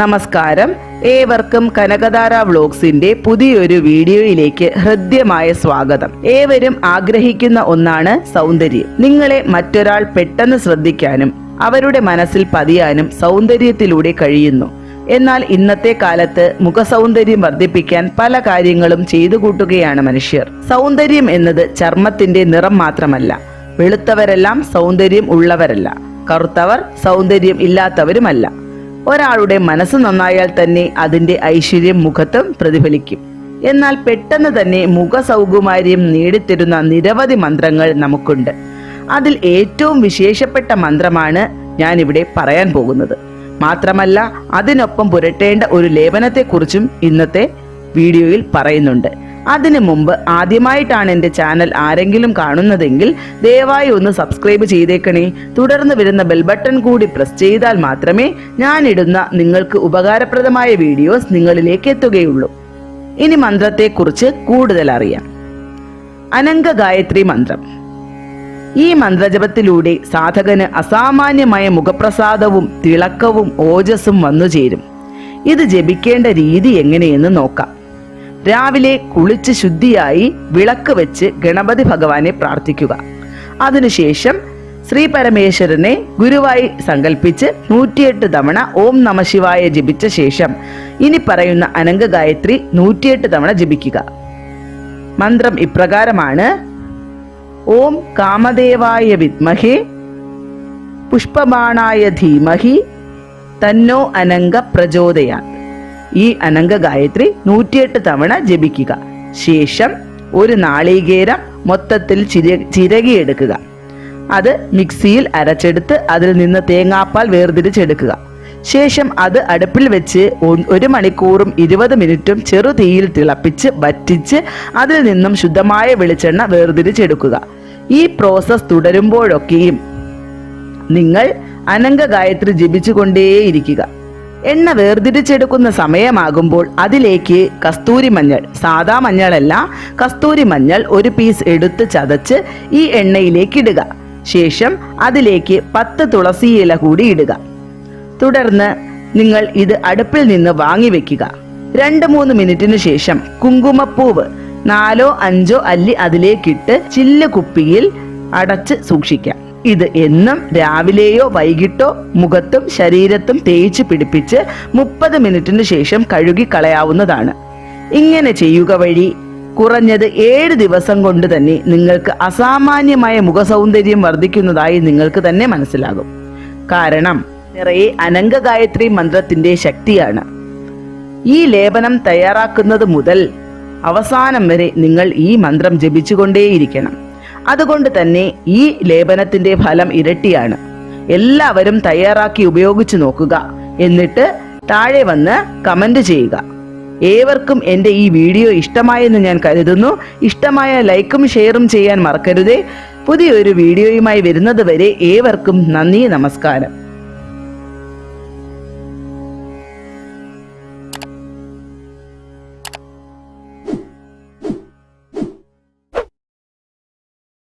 നമസ്കാരം. ഏവർക്കും കനകധാര വ്ലോഗ്സിന്റെ പുതിയൊരു വീഡിയോയിലേക്ക് ഹൃദ്യമായ സ്വാഗതം. ഏവരും ആഗ്രഹിക്കുന്ന ഒന്നാണ് സൗന്ദര്യം. നിങ്ങളെ മറ്റൊരാൾ പെട്ടെന്ന് ശ്രദ്ധിക്കാനും അവരുടെ മനസ്സിൽ പതിയാനും സൗന്ദര്യത്തിലൂടെ കഴിയുന്നു. എന്നാൽ ഇന്നത്തെ കാലത്ത് മുഖസൗന്ദര്യം വർദ്ധിപ്പിക്കാൻ പല കാര്യങ്ങളും ചെയ്തു കൂട്ടുകയാണ് മനുഷ്യർ. സൗന്ദര്യം എന്നത് ചർമ്മത്തിന്റെ നിറം മാത്രമല്ല. വെളുത്തവരെല്ലാം സൗന്ദര്യം ഉള്ളവരല്ല. കറുത്തവർ സൗന്ദര്യം ഇല്ലാത്തവരുമല്ല. ഒരാളുടെ മനസ്സ് നന്നായാൽ തന്നെ അതിന്റെ ഐശ്വര്യം മുഖത്തും പ്രതിഫലിക്കും. എന്നാൽ പെട്ടെന്ന് തന്നെ മുഖസൗകുമാര്യം നേടിത്തരുന്ന നിരവധി മന്ത്രങ്ങൾ നമുക്കുണ്ട്. അതിൽ ഏറ്റവും വിശേഷപ്പെട്ട മന്ത്രമാണ് ഞാനിവിടെ പറയാൻ പോകുന്നത്. മാത്രമല്ല അതിനൊപ്പം പുരട്ടേണ്ട ഒരു ലേപനത്തെക്കുറിച്ചും ഇന്നത്തെ വീഡിയോയിൽ പറയുന്നുണ്ട്. അതിനു മുമ്പ് ആദ്യമായിട്ടാണ് എന്റെ ചാനൽ ആരെങ്കിലും കാണുന്നതെങ്കിൽ ദയവായി ഒന്ന് സബ്സ്ക്രൈബ് ചെയ്തേക്കണേ. തുടർന്ന് വരുന്ന ബെൽ ബട്ടൺ കൂടി പ്രസ് ചെയ്താൽ മാത്രമേ ഞാനിടുന്ന നിങ്ങൾക്ക് ഉപകാരപ്രദമായ വീഡിയോസ് നിങ്ങളിലേക്ക് എത്തുകയുള്ളൂ. ഇനി മന്ത്രത്തെക്കുറിച്ച് കൂടുതൽ അറിയാം. അനങ്ക ഗായത്രി മന്ത്രം. ഈ മന്ത്രജപത്തിലൂടെ സാധകന് അസാമാന്യമായ മുഖപ്രസാദവും തിളക്കവും ഓജസ്സും വന്നുചേരും. ഇത് ജപിക്കേണ്ട രീതി എങ്ങനെയെന്ന് നോക്കാം. രാവിലെ കുളിച്ച് ശുദ്ധിയായി വിളക്ക് വെച്ച് ഗണപതി ഭഗവാനെ പ്രാർത്ഥിക്കുക. അതിനുശേഷം ശ്രീ പരമേശ്വരനെ ഗുരുവായി സങ്കല്പിച്ച് നൂറ്റിയെട്ട് തവണ ഓം നമശിവായ ജപിച്ച ശേഷം ഇനി പറയുന്ന അനങ്ക ഗായത്രി നൂറ്റിയെട്ട് തവണ ജപിക്കുക. മന്ത്രം ഇപ്രകാരമാണ്. ഓം കാമദേവായ വിദ്മഹേ പുഷ്പബാണായ ധീമഹി തന്നോ അനങ്ക പ്രചോദയാത് ഈ അനങ്ക ഗായത്രി നൂറ്റിയെട്ട് തവണ ജപിക്കുക. ശേഷം ഒരു നാളികേരം മൊത്തത്തിൽ ചിര ചിരകിയെടുക്കുക. അത് മിക്സിയിൽ അരച്ചെടുത്ത് അതിൽ നിന്ന് തേങ്ങാപ്പാൽ വേർതിരിച്ചെടുക്കുക. ശേഷം അത് അടുപ്പിൽ വെച്ച് ഒരു മണിക്കൂറും ഇരുപത് മിനിറ്റും ചെറുതീയിൽ തിളപ്പിച്ച് വറ്റിച്ച് അതിൽ നിന്നും ശുദ്ധമായ വെളിച്ചെണ്ണ വേർതിരിച്ചെടുക്കുക. ഈ പ്രോസസ് തുടരുമ്പോഴൊക്കെയും നിങ്ങൾ അനങ്ക ഗായത്രി ജപിച്ചുകൊണ്ടേയിരിക്കുക. എണ്ണ വേർതിരിച്ചെടുക്കുന്ന സമയമാകുമ്പോൾ അതിലേക്ക് കസ്തൂരി മഞ്ഞൾ സാദാ മഞ്ഞളല്ല കസ്തൂരി മഞ്ഞൾ ഒരു പീസ് എടുത്ത് ചതച്ച് ഈ എണ്ണയിലേക്ക് ഇടുക. ശേഷം അതിലേക്ക് പത്ത് തുളസി ഇല കൂടി ഇടുക. തുടർന്ന് നിങ്ങൾ ഇത് അടുപ്പിൽ നിന്ന് വാങ്ങി വെക്കുക. രണ്ട് മൂന്ന് മിനിറ്റിന് ശേഷം കുങ്കുമപ്പൂവ് നാലോ അഞ്ചോ അല്ലി അതിലേക്കിട്ട് ചില്ല് കുപ്പിയിൽ അടച്ച് സൂക്ഷിക്കാം. ഇത് എന്നും രാവിലെയോ വൈകിട്ടോ മുഖത്തും ശരീരത്തും തേച്ച് പിടിപ്പിച്ച് മുപ്പത് മിനിറ്റിന് ശേഷം കഴുകി കളയാവുന്നതാണ് ഇങ്ങനെ ചെയ്യുക വഴി കുറഞ്ഞത് ഏഴ് ദിവസം കൊണ്ട് തന്നെ നിങ്ങൾക്ക് അസാമാന്യമായ മുഖസൗന്ദര്യം വർദ്ധിക്കുന്നതായി നിങ്ങൾക്ക് തന്നെ മനസ്സിലാകും. കാരണം നിറയെ അനങ്കഗായത്രി മന്ത്രത്തിന്റെ ശക്തിയാണ്. ഈ ലേപനം തയ്യാറാക്കുന്നത് മുതൽ അവസാനം വരെ നിങ്ങൾ ഈ മന്ത്രം ജപിച്ചുകൊണ്ടേയിരിക്കണം. അതുകൊണ്ട് തന്നെ ഈ ലേപനത്തിന്റെ ഫലം ഇരട്ടിയാണ്. എല്ലാവരും തയ്യാറാക്കി ഉപയോഗിച്ചു നോക്കുക. എന്നിട്ട് താഴെ വന്ന് കമന്റ് ചെയ്യുക. ഏവർക്കും എന്റെ ഈ വീഡിയോ ഇഷ്ടമായെന്ന് ഞാൻ കരുതുന്നു. ഇഷ്ടമായ ലൈക്കും ഷെയറും ചെയ്യാൻ മറക്കരുതേ. പുതിയൊരു വീഡിയോയുമായി വരുന്നത് വരെ ഏവർക്കും നന്ദി നമസ്കാരം.